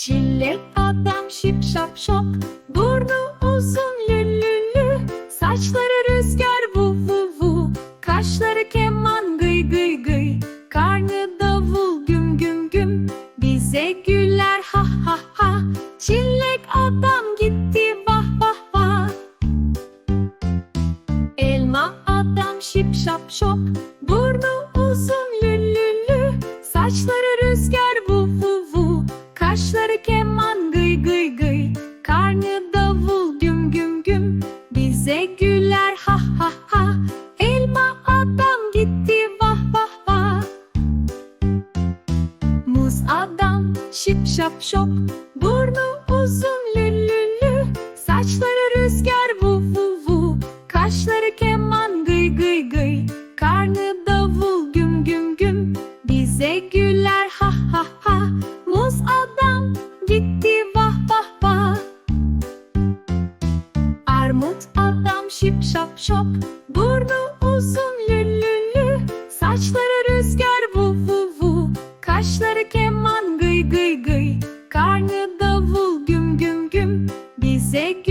Çilek adam şip şap şop. Burnu uzun lülülü. Saçları rüzgar vu vu vu. Kaşları keman gıy gıy gıy. Karnı davul güm güm güm. Bize güler ha ha ha. Çilek adam gitti vah vah vah. Elma adam şip şap şop. Burnu şip şap şop Burnu uzun lülülü. Saçları rüzgar vu vu vu Kaşları keman gıy gıy gıy. Karnı davul güm güm güm Bize güler ha ha ha. Muz adam gitti vah vah vah. Armut adam şip şap şop Burnu uzun lülülü. Saçları rüzgar vu vu vu Kaşları keman Bize güler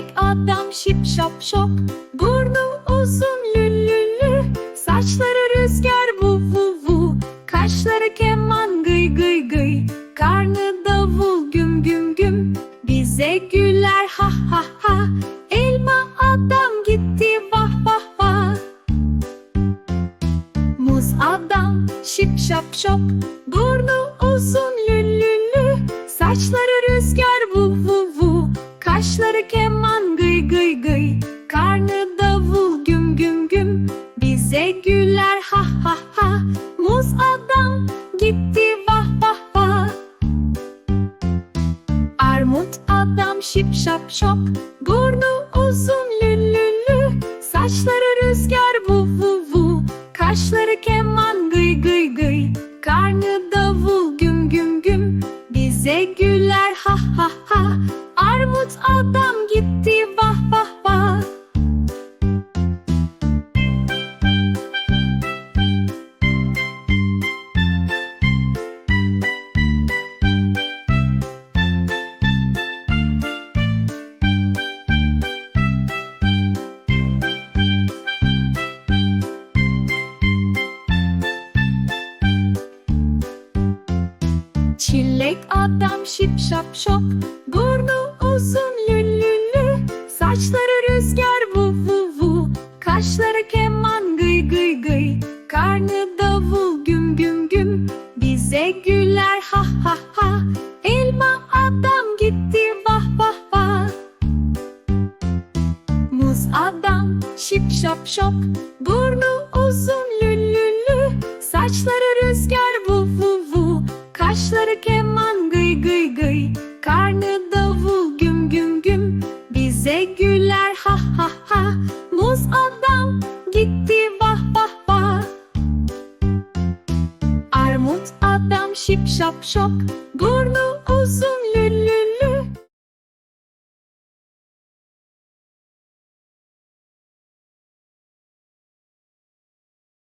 Çilek adam şip şap şop Burnu uzun lülülü Saçları rüzgar vu vu vu. Kaşları keman gıy gıy gıy. Karnı davul güm güm güm. Bize güler ha ha ha. Elma adam gitti vah vah vah. Muz adam şip şap şop. Burnu uzun lülülü Saçları şip şap şop. Burnu uzun lülülü. Saçları Çilek adam şip şap şop. Burnu uzun lülülü Saçları rüzgar vu vu vu. Kaşları keman gıy gıy gıy. Karnı davul güm güm güm. Bize güler ha ha ha. Elma adam gitti vah vah vah. Muz adam şip şap şop. Burnu şip şap şok Burnu uzun